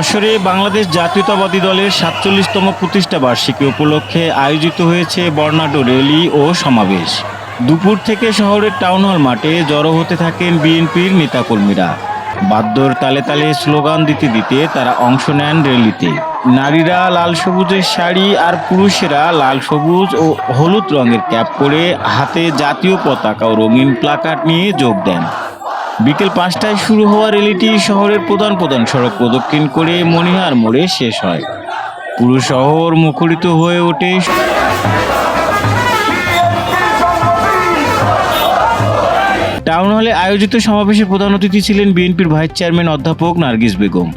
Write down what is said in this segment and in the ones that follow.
যশোরে বাংলাদেশ জাতীয়তাবাদী দলের সাতচল্লিশতম প্রতিষ্ঠা বার্ষিকী উপলক্ষে আয়োজিত হয়েছে বর্ণাঢ্য র্যালি ও সমাবেশ। দুপুর থেকে শহরের টাউন হল মাঠে জড়ো হতে থাকেন বিএনপির নেতাকর্মীরা। বাদ্যর তালে তালে স্লোগান দিতে দিতে তারা অংশ নেন র্যালিতে। নারীরা লাল সবুজের শাড়ি আর পুরুষেরা লাল সবুজ ও হলুদ রঙের ক্যাপ পরে হাতে জাতীয় পতাকা ও রঙিন প্লাকার্ড নিয়ে যোগ দেন। বিকেল পাঁচটায় শুরু হওয়া র্যালিটি শহরের প্রধান প্রধান সড়ক প্রদক্ষিণ করে মণিহার মোড়ে শেষ হয়। পুরো শহর মুখরিত হয়ে ওঠে। টাউন হলে আয়োজিত সমাবেশে প্রধান অতিথি ছিলেন বিএনপির ভাইস চেয়ারম্যান অধ্যাপক নার্গিস বেগম।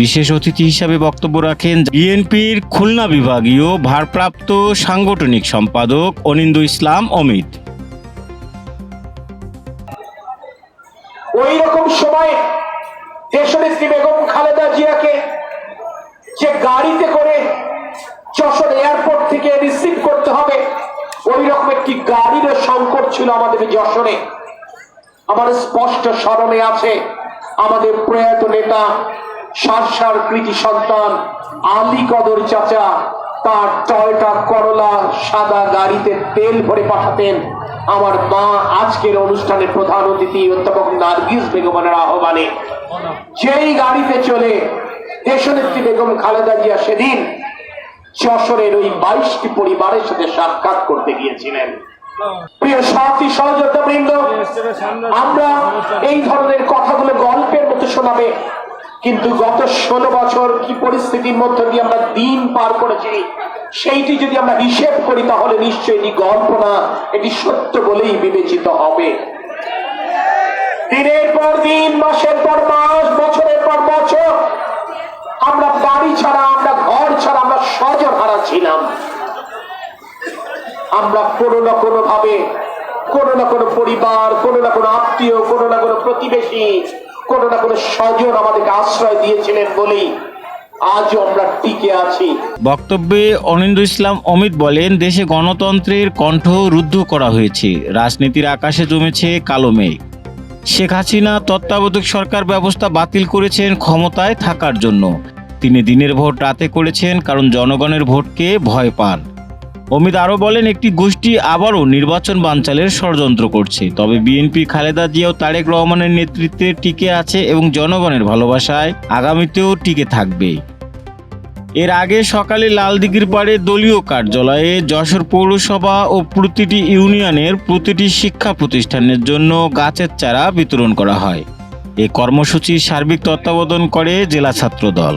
বিশেষ অতিথি হিসাবে বক্তব্য রাখেন বিএনপির খুলনা বিভাগীয় ভারপ্রাপ্ত সাংগঠনিক সম্পাদক অনিন্দ ইসলাম অমিত। ওই রকম সময়ে দেশনেত্রী বেগম খালেদা জিয়াকে যে গাড়িতে করে যশোর এয়ারপোর্ট থেকে রিসিভ করতে হবে ওই রকম একটি গাড়িরও সংকট ছিল আমাদের যশোরে। আমার স্পষ্ট স্মরণে আছে আমাদের প্রয়াত নেতা, সারসার কৃতি সন্তান, আলী কদর চাচা, তার টয়টা করলা সাদা গাড়িতে তেল ভরে পাঠাতেন। আমার মা আজকের অনুষ্ঠানের প্রধান অতিথি অধ্যাপক নার্গিস বেগমের আহ্বানে। যেই গাড়িতে চলে দেশনেত্রী বেগম খালেদা জিয়া সেদিন যশোরের ওই বাইশটি পরিবারের সাথে সাক্ষাৎ করতে গিয়েছিলেন। প্রিয় সাথী সহযোদ্ধা বৃন্দ আমরা এই ধরনের কথাগুলো গল্পের মতো শোনাবে। কিন্তু গত ষোলো বছর কি পরিস্থিতির মধ্য দিয়ে আমরা দিন পার করেছি, সেইটি যদি আমরা হিসেব করি, তাহলে নিশ্চয়ই এটি গল্প না এটি সত্য বলেই বিবেচিত হবে। দিনের পর দিন, মাসের পর মাস, বছরের পর বছর, আমরা বাড়ি ছাড়া, আমরা ঘর ছাড়া, আমরা স্বজন ছিলাম। আমরা কোনো না কোনো ভাবে কোনো না কোনো পরিবার, কোনো না কোনো আত্মীয়, কোনো না কোনো প্রতিবেশী কোনো না কোনো স্বজন আমাদেরকে আশ্রয় দিয়েছিলেন বলেই আজও আমরা টিকে আছি। বক্তব্যে অনিন্দ ইসলাম অমিত বলেন, দেশে গণতন্ত্রের কণ্ঠ রুদ্ধ করা হয়েছে। রাজনীতির আকাশে জমেছে কালো মেঘ। শেখ হাসিনা তত্ত্বাবধায়ক সরকার ব্যবস্থা বাতিল করেছেন ক্ষমতায় থাকার জন্য। তিনি দিনের ভোট রাতে করেছেন কারণ জনগণের ভোটকে ভয় পান। অমিত আরও বলেন, একটি গোষ্ঠী আবারও নির্বাচন বানচালের ষড়যন্ত্র করছে। তবে বিএনপি খালেদা জিয়াও তারেক রহমানের নেতৃত্বে টিকে আছে এবং জনগণের ভালোবাসায় আগামীতেও টিকে থাকবে। এর আগে সকালে লালদিঘির পাড়ে দলীয় কার্যালয়ে যশোর পৌরসভা ও প্রতিটি ইউনিয়নের প্রতিটি শিক্ষা প্রতিষ্ঠানের জন্য গাছের চারা বিতরণ করা হয়। এই কর্মসূচির সার্বিক তত্ত্বাবধান করে জেলা ছাত্র দল